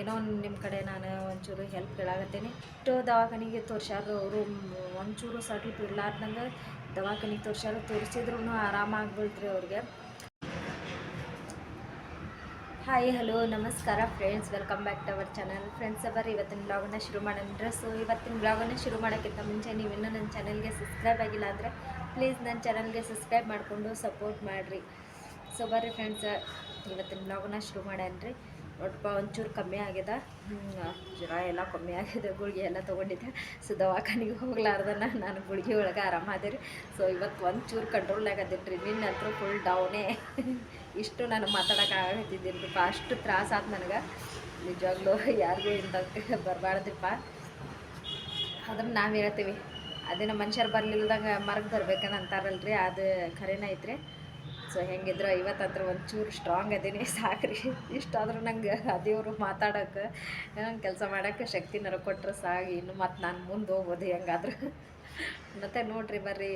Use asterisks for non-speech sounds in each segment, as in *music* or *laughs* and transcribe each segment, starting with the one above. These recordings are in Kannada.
ಏನೋ ನಿಮ್ಮ ಕಡೆ ನಾನು ಒಂಚೂರು ಹೆಲ್ಪ್ ಕೇಳಾಗತ್ತೇನೆ ಇಷ್ಟು ದವಾಖಾನಿಗೆ ತೋರ್ಸ್ಯಾರ ಅವರು, ಒಂಚೂರು ಸಡ್ಲಿಪ್ ಇರ್ಲಾರ್ದಂಗೆ ದವಾಖಾನಿಗೆ ತೋರ್ಸ್ಯಾರ ತೋರಿಸಿದ್ರು ಆರಾಮಾಗ್ಬಿಡ್ತ್ರಿ ಅವ್ರಿಗೆ. ಹಾಯ್ ಹಲೋ ನಮಸ್ಕಾರ friends welcome back to our channel friends our ಇವತ್ತಿನ ಬ್ಲಾಗನ್ನು ಶುರು ಮಾಡೋಣ ಸೊ ಇವತ್ತಿನ ಬ್ಲಾಗನ್ನು ಶುರು ಮಾಡೋಕ್ಕಿಂತ ಮುಂಚೆ ನೀವು ಇನ್ನೂ ನನ್ನ ಚಾನಲ್ಗೆ ಸಬ್ಸ್ಕ್ರೈಬ್ ಆಗಿಲ್ಲ ಅಂದರೆ ಪ್ಲೀಸ್ ನನ್ನ ಚಾನಲ್ಗೆ ಸಬ್ಸ್ಕ್ರೈಬ್ ಮಾಡಿಕೊಂಡು ಸಪೋರ್ಟ್ ಮಾಡಿರಿ. ಸೊ ಬರ್ರಿ ಫ್ರೆಂಡ್ಸ್ ಇವತ್ತಿನ ಬ್ಲಾಗನ್ನ ಶುರು ಮಾಡ್ಯಾನ್ರಿ ಒಟ್ಟು ಒಂಚೂರು ಕಮ್ಮಿ ಆಗ್ಯದ. ಹ್ಮ್, ಜ್ವರ ಎಲ್ಲ ಕಮ್ಮಿ ಆಗಿದೆ ಗುಳಿಗೆ ಎಲ್ಲ ತೊಗೊಂಡಿದ್ದೆ. ಸೊ ದವಾಖಾನಿಗೆ ಹೋಗ್ಲಾರ್ದನ ನಾನು ಗುಳಿಗೆ ಒಳಗೆ ಆರಾಮಾದೆ ರೀ. ಸೊ ಇವತ್ತು ಒಂಚೂರು ಕಂಟ್ರೋಲ್ ಆಗದಿಲ್ಲ ರೀ ನಿನ್ನ ಹತ್ರ ಫುಲ್ ಡೌನೇ ಇಷ್ಟು ನಾನು ಮಾತಾಡೋಕೆ ಆಗತ್ತಿದ್ದೀನಿ ರೀ ಅಷ್ಟು ತ್ರಾಸ ಆತು ನನಗೆ. ನಿಜವಾಗ್ಲೂ ಯಾರಿಗೂ ಇಂಥಕ್ಕೆ ಬರಬಾರ್ದಿಪ್ಪ. ಅದನ್ನು ನಾವು ಹೇಳ್ತೀವಿ ಅದೇನೋ ಮನುಷ್ಯರು ಬರಲಿಲ್ಲದಾಗ ಮರಕ್ಕೆ ಬರ್ಬೇಕನ್ನ ಅಂತಾರಲ್ರಿ. ಅದು ಖರೇನ ಐತ್ರಿ. ಸೊ ಹೆಂಗಿದ್ರೆ ಇವತ್ತಂದ್ರೆ ಒಂಚೂರು ಸ್ಟ್ರಾಂಗ್ ಅದೀನಿ. *laughs* ಸಾಕ್ರಿ. ಇಷ್ಟಾದರೂ ನಂಗೆ ದೇವರು ಮಾತಾಡೋಕೆ ಕೆಲಸ ಮಾಡೋಕ್ಕೆ ನರ ಕೊಟ್ಟರೆ ಸಾಕು. ಇನ್ನು ಮತ್ತು ನಾನು ಮುಂದೆ ಹೋಗ್ಬೋದು ಹೆಂಗಾದ್ರೆ. *laughs* ಮತ್ತು ನೋಡಿರಿ ಬರ್ರಿ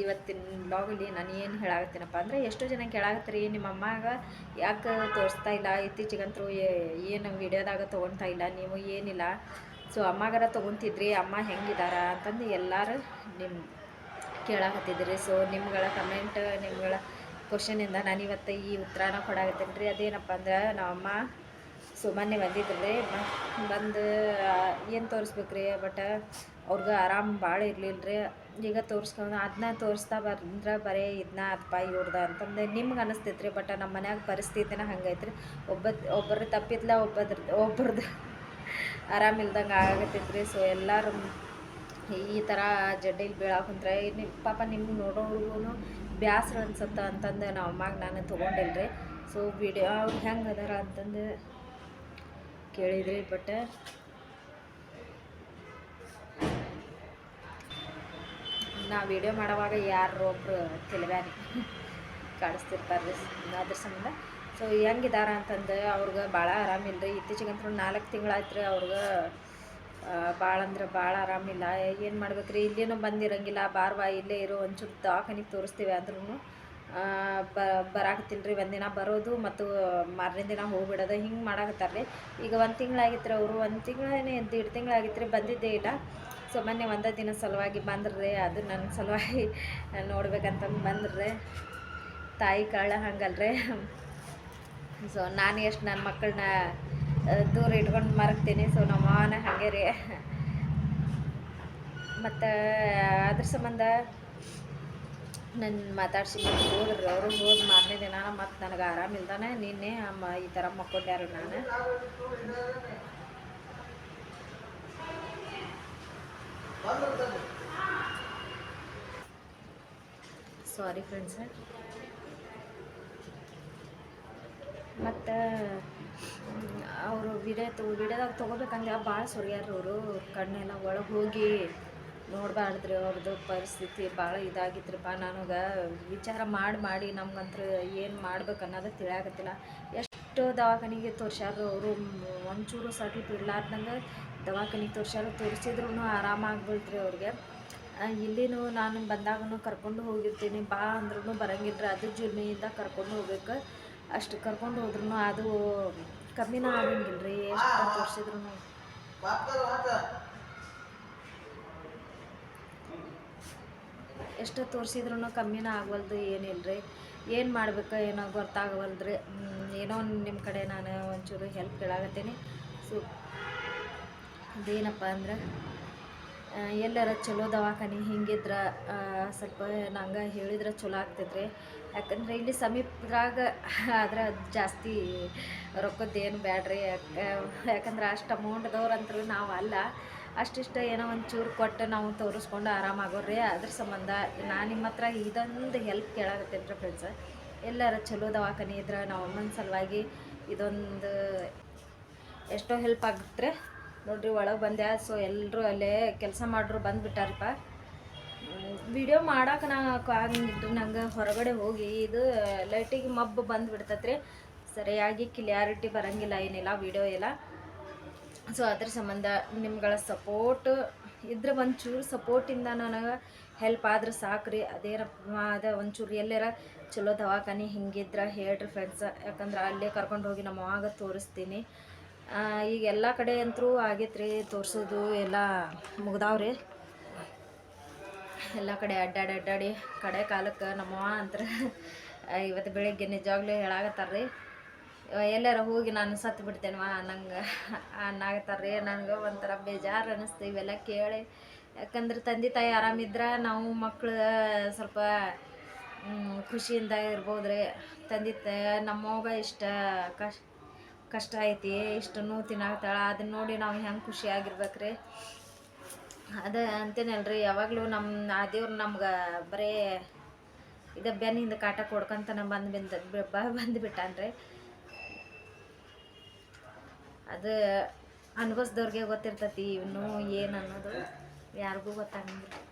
ಇವತ್ತಿನ ಬ್ಲಾಗಲ್ಲಿ ನಾನು ಏನು ಹೇಳಾಗತ್ತೀನಪ್ಪ ಅಂದರೆ ಎಷ್ಟು ಜನ ಕೇಳಾಗತ್ತೀರಿ ನಿಮ್ಮ ಅಮ್ಮಾಗ ಯಾಕೆ ತೋರಿಸ್ತಾ ಇಲ್ಲ ಇತ್ತೀಚೆಗಂತೂ ಏನು ವಿಡಿಯೋದಾಗ ತೊಗೊಳ್ತಾ ಇಲ್ಲ, ನೀವು ಏನಿಲ್ಲ. ಸೊ ಅಮ್ಮಗಾರ ತೊಗೊತಿದ್ರಿ, ಅಮ್ಮ ಹೆಂಗಿದಾರ ಅಂತಂದು ಎಲ್ಲರೂ ನಿಮ್ಮ ಕೇಳಾಕತ್ತಿದ್ರಿ. ಸೊ ನಿಮ್ಗಳ ಕಮೆಂಟ್ ನಿಮ್ಗಳ ಕ್ವಶನಿಂದ ನಾನು ಇವತ್ತು ಈ ಉತ್ತರನ ಕೊಡಾಕತ್ತೀನಿ ರೀ. ಅದೇನಪ್ಪ ಅಂದ್ರೆ ನಮ್ಮಮ್ಮ ಸುಮ್ಮನೆ ಬಂದಿದ್ರಿ ಬಂದು ಏನು ತೋರಿಸ್ಬೇಕು ರೀ ಬಟ್ ಅವ್ರಿಗೆ *laughs* ಆರಾಮ್ ಭಾಳ ಇರಲಿಲ್ಲ ರೀ. ಈಗ ತೋರಿಸ್ಕೊಂಡು ಅದನ್ನ ತೋರಿಸ್ತಾ ಬಂದ್ರೆ ಬರೀ ಇದನ್ನ ಅಪ್ಪ ಇವ್ರದ ಅಂತಂದು ನಿಮ್ಗೆ ಅನಿಸ್ತೈತೆ ರೀ. ಬಟ್ ನಮ್ಮ ಮನ್ಯಾಗ ಪರಿಸ್ಥಿತಿನ ಹಂಗೈತ್ರಿ ಒಬ್ಬ ಒಬ್ಬರು ತಪ್ಪಿದ್ಲ ಒಬ್ಬದ್ರ ಒಬ್ಬರದ್ದು ಆರಾಮಿಲ್ದಂಗೆ ಆಗತ್ತೈತ್ರಿ ಸೊ ಎಲ್ಲರೂ ಈ ಥರ ಜಡ್ಡಿಲಿ ಬೀಳಾಕ ಕುಂತ್ರೆ ನಿಮ್ಮ ಪಾಪ ನಿಮ್ಗೆ ನೋಡೋರ್ಗು ಬ್ಯಾಸ್ರ ಅನ್ಸತ್ತ ಅಂತಂದು ನಾವು ಅಮ್ಮಾಗ ನಾನು ತೊಗೊಂಡಿಲ್ರಿ. ಸೊ ವಿಡಿಯೋ ಅವ್ರು ಹೆಂಗೆ ಅದಾರ ಅಂತಂದು ಕೇಳಿದ್ರಿ ಬಟ್ ನಾ ವಿಡಿಯೋ ಮಾಡೋವಾಗ ಯಾರು ಒಬ್ರು ತಿಳಿವ್ಯಾನಿ *laughs* ಕಾಣಿಸ್ತಿರ್ತಾರೆ ರೀ ಅದ್ರ ಸಂಬಂಧ. ಸೊ ಹೆಂಗಿದಾರ ಅಂತಂದು ಅವ್ರಿಗೆ ಭಾಳ ಆರಾಮಿಲ್ಲ ರೀ ಇತ್ತೀಚೆಗಂತೂ ನಾಲ್ಕು ತಿಂಗಳಾಯ್ತು ರೀ ಅವ್ರಿಗೆ ಭಾಳ ಅಂದ್ರೆ ಭಾಳ ಆರಾಮಿಲ್ಲ ಏನು ಮಾಡ್ಬೇಕು ರೀ ಇಲ್ಲೇನೂ ಬಂದಿರಂಗಿಲ್ಲ. ಬಾರ್ವಾ ಇಲ್ಲೇ ಇರೋ ಒಂಚೂರು ದವಾಖಾನಿಗೆ ತೋರಿಸ್ತೀವಿ ಅಂದ್ರೂ ಬ ಬರಾಕತ್ತಿಲ್ಲ ರೀ ಒಂದಿನ ಬರೋದು ಮತ್ತು ಮಾರನೇ ದಿನ ಹೋಗ್ಬಿಡೋದು. ಹಿಂಗೆ ಮಾಡಾಕತ್ತಾರ ರೀ ಈಗ ಒಂದು ತಿಂಗಳಾಗಿತ್ತು ರೀ ಅವರು. ಒಂದು ತಿಂಗಳೇನೆ ಎರಡು ತಿಂಗಳಾಗಿತ್ತು ರೀ ಬಂದಿದ್ದೇ ಇಲ್ಲ. ಸೊ ಮೊನ್ನೆ ಒಂದೇ ದಿನ ಸಲುವಾಗಿ ಬಂದ್ರಿ. ಅದು ನನ್ನ ಸಲುವಾಗಿ ನೋಡ್ಬೇಕಂತಂದು ಬಂದ್ರಿ. ತಾಯಿ ಕಾಳ ಹಂಗಲ್ರಿ. ಸೊ ನಾನು ಎಷ್ಟು ನನ್ನ ಮಕ್ಕಳನ್ನ ದೂರ ಇಟ್ಕೊಂಡು ಮರಗ್ತೀನಿ ಸೊ ನಮ್ಮ ಮಾವನ ಹಾಗೆ ರೀ. ಮತ್ತು ಅದ್ರ ಸಂಬಂಧ ನನ್ನ ಮಾತಾಡ್ಸಿ ಹೋದ್ರಿ ಅವರು, ಹೋದ ಮಾರನೇ ದಿನ ಮತ್ತು ನನಗೆ ಆರಾಮಿಲ್ದಾನೆ ನಿನ್ನೆ ಅಮ್ಮ ಈ ಥರ ಮಕ್ಕೊಂಡ್ಯಾರ ನಾನು. ಸಾರಿ ಫ್ರೆಂಡ್ಸ್ ಮತ್ತು ಅವರು ವಿಡಿಯೋ ತೊ ವಿಡಿಯೋದಾಗ ತೊಗೋಬೇಕಂದ್ರೆ ಭಾಳ ಸುರಿಯಾರ ಅವರು. ಕಣ್ಣೆಲ್ಲ ಒಳಗೆ ಹೋಗಿ ನೋಡಬಾರ್ದ್ರಿ ಅವ್ರದ್ದು ಪರಿಸ್ಥಿತಿ ಭಾಳ ಇದಾಗಿತ್ರಿಪ್ಪ. ನನಗೆ ವಿಚಾರ ಮಾಡಿ ಮಾಡಿ ನಮ್ಗಂತ್ರ ಏನು ಮಾಡ್ಬೇಕು ಅನ್ನೋದು ತಿಳಿಯಾಗತ್ತಿಲ್ಲ ಎಷ್ಟು ದವಾಖಾನಿಗೆ ತೋರ್ಸ್ಯಾರ ಅವರು. ಒಂಚೂರು ಸಡ್ಲಿಪ್ ಇರ್ಲಾರ್ದಂಗೆ ದವಾಖಾನಿಗೆ ತೋರ್ಸ್ಯಾರ. ತೋರಿಸಿದ್ರು ಆರಾಮಾಗ್ಬಿಡ್ತ್ರಿ ಅವ್ರಿಗೆ. ಇಲ್ಲಿನೂ ನಾನು ಬಂದಾಗೂ ಕರ್ಕೊಂಡು ಹೋಗಿರ್ತೀನಿ. ಬಾ ಅಂದ್ರೂ ಬರಂಗಿಲ್ಲ ಅದು ಜುಲ್ಮೆಯಿಂದ ಕರ್ಕೊಂಡು ಹೋಗ್ಬೇಕು. ಅಷ್ಟು ಕರ್ಕೊಂಡು ಹೋದ್ರೂ ಅದು ಕಮ್ಮಿನ ಆಗಂಗಿಲ್ಲ ರೀ ಎಷ್ಟು ತೋರಿಸಿದ್ರು ಎಷ್ಟು ತೋರಿಸಿದ್ರು ಕಮ್ಮಿನ ಆಗವಲ್ದು ಏನಿಲ್ಲ ರೀ ಏನು ಮಾಡ್ಬೇಕು ಏನೋ ಗೊತ್ತಾಗವಲ್ದ್ರಿ. ಏನೋ ನಿಮ್ಮ ಕಡೆ ನಾನು ಒಂಚೂರು ಹೆಲ್ಪ್ ಕೇಳಾಗತ್ತೀನಿ ಸೊ ಅದೇನಪ್ಪ ಅಂದ್ರೆ ಎಲ್ಲರ ಎಲ್ಲಾರ ಚಲೋ ದವಾಖಾನೆ ಹಿಂಗಿದ್ರೆ ಸ್ವಲ್ಪ ನಂಗೆ ಹೇಳಿದ್ರೆ ಚಲೋ ಆಗ್ತೈತ್ರಿ. ಯಾಕಂದ್ರೆ ಇಲ್ಲಿ ಸಮೀಪದಾಗ ಆದ್ರೆ ಜಾಸ್ತಿ ರೊಕ್ಕದ್ದೇನು ಬ್ಯಾಡ್ರಿ, ಯಾಕೆ, ಯಾಕಂದ್ರೆ ಅಷ್ಟು ಅಮೌಂಟ್ದವ್ರಂತರೂ ನಾವು ಅಲ್ಲ. ಅಷ್ಟಿಷ್ಟ ಏನೋ ಒಂಚೂರು ಕೊಟ್ಟು ನಾವು ತೋರಿಸ್ಕೊಂಡು ಆರಾಮಾಗೋರಿ ಅದ್ರ ಸಂಬಂಧ ನಾನು ನಿಮ್ಮ ಹತ್ರ ಇದೊಂದು ಹೆಲ್ಪ್ ಕೇಳಾಗತ್ತೇನೆ ರೀ ಫ್ರೆಂಡ್ಸ್ ಎಲ್ಲರ ಚಲೋ ದವಾಖಾನೆ ಇದ್ರೆ ನಾವು ಅಮ್ಮನ ಸಲುವಾಗಿ ಇದೊಂದು ಎಷ್ಟೋ ಹೆಲ್ಪ್ ಆಗುತ್ತೆ ನೋಡ್ರಿ ಒಳಗೆ ಬಂದೆ ಸೊ ಎಲ್ಲರೂ ಅಲ್ಲೇ ಕೆಲಸ ಮಾಡ್ರು ಬಂದುಬಿಟ್ಟಾರಪ್ಪ ವಿಡಿಯೋ ಮಾಡಕ್ಕೆ ನಾ ಆಗಂಗಿಲ್ರಿ ನಂಗೆ ಹೊರಗಡೆ ಹೋಗಿ ಇದು ಲೈಟಿಗೆ ಮಬ್ಬು ಬಂದುಬಿಡ್ತೈತ್ರಿ. ಸರಿಯಾಗಿ ಕ್ಲಿಯಾರಿಟಿ ಬರಂಗಿಲ್ಲ, ಏನಿಲ್ಲ, ವಿಡಿಯೋ ಎಲ್ಲ ಸೊ ಅದ್ರ ಸಂಬಂಧ ನಿಮ್ಗಳ ಸಪೋರ್ಟ್ ಇದ್ರ ಒಂಚೂರು ಸಪೋರ್ಟಿಂದ ನನಗೆ ಹೆಲ್ಪ್ ಆದ್ರೆ ಸಾಕು ರೀ ಅದೇನಪ್ಪ ಅದ ಒಂಚೂರು ಎಲ್ಲರ ಚಲೋ ದವಾಖಾನೆ ಹಿಂಗಿದ್ರೆ ಹೇಳ್ರಿ ಫ್ರೆಂಡ್ಸ್ ಯಾಕಂದ್ರೆ ಅಲ್ಲೇ ಕರ್ಕೊಂಡು ಹೋಗಿ ನಮ್ಮ ಆಗ ತೋರಿಸ್ತೀನಿ. ಈಗ ಎಲ್ಲ ಕಡೆ ಅಂತರೂ ಆಗೈತ್ರಿ, ತೋರಿಸೋದು ಎಲ್ಲ ಮುಗ್ದಾವ್ರಿ. ಎಲ್ಲ ಕಡೆ ಅಡ್ಡಾಡಿ ಅಡ್ಡಾಡಿ ಕಡೆ ಕಾಲಕ್ಕೆ ನಮ್ಮವ್ವ ಅಂತಾರೆ. ಇವತ್ತು ಬೆಳಿಗ್ಗೆ ನಿಜವಾಗ್ಲೂ ಹೇಳಾಕತ್ತಾರ್ರಿ. ಎಲ್ಲಾರ ಹೋಗಿ ನಾನು ಸತ್ತು ಬಿಡ್ತೇನವ ನಂಗೆ ಅನ್ನಾಗತ್ತಾರ್ರಿ ನನಗೆ ಒಂಥರ ಬೇಜಾರು ಅನ್ನಿಸ್ತು ಇವೆಲ್ಲ ಕೇಳಿ. ಯಾಕಂದ್ರೆ ತಂದೆ ತಾಯಿ ಆರಾಮಿದ್ರೆ ನಾವು ಮಕ್ಕಳು ಸ್ವಲ್ಪ ಖುಷಿಯಿಂದ ಖುಷಿಯಿಂದ ರೀ ತಂದೆ ತಾಯಿ ನಮ್ಮವಾಗ ಇಷ್ಟ ಕಷ್ಟ ಕಷ್ಟ ಐತಿ ಇಷ್ಟು ನೋವು ತಿನ್ನಾಗ್ತಾಳೆ ಅದನ್ನ ನೋಡಿ ನಾವು ಹೆಂಗೆ ಖುಷಿಯಾಗಿರ್ಬೇಕ್ರಿ ಅದ ಅಂತೇನಲ್ರಿ, ಯಾವಾಗಲೂ ನಮ್ಮ ಆ ದೇವ್ರು ನಮ್ಗೆ ಬರೇ ಇದು ಬೆನ್ನಿಂದ ಕಾಟ ಕೊಡ್ಕೊಂತನ ಬಂದು ಬಿಂದ ಬಂದು ಬಿಟ್ಟಾನ್ರಿ. ಅದು ಅನುಭವಿಸ್ದವ್ರಿಗೆ ಗೊತ್ತಿರ್ತೈತಿ ಇವನು ಏನು ಅನ್ನೋದು, ಯಾರಿಗೂ ಗೊತ್ತಾಗಂಗಿಲ್ಲ.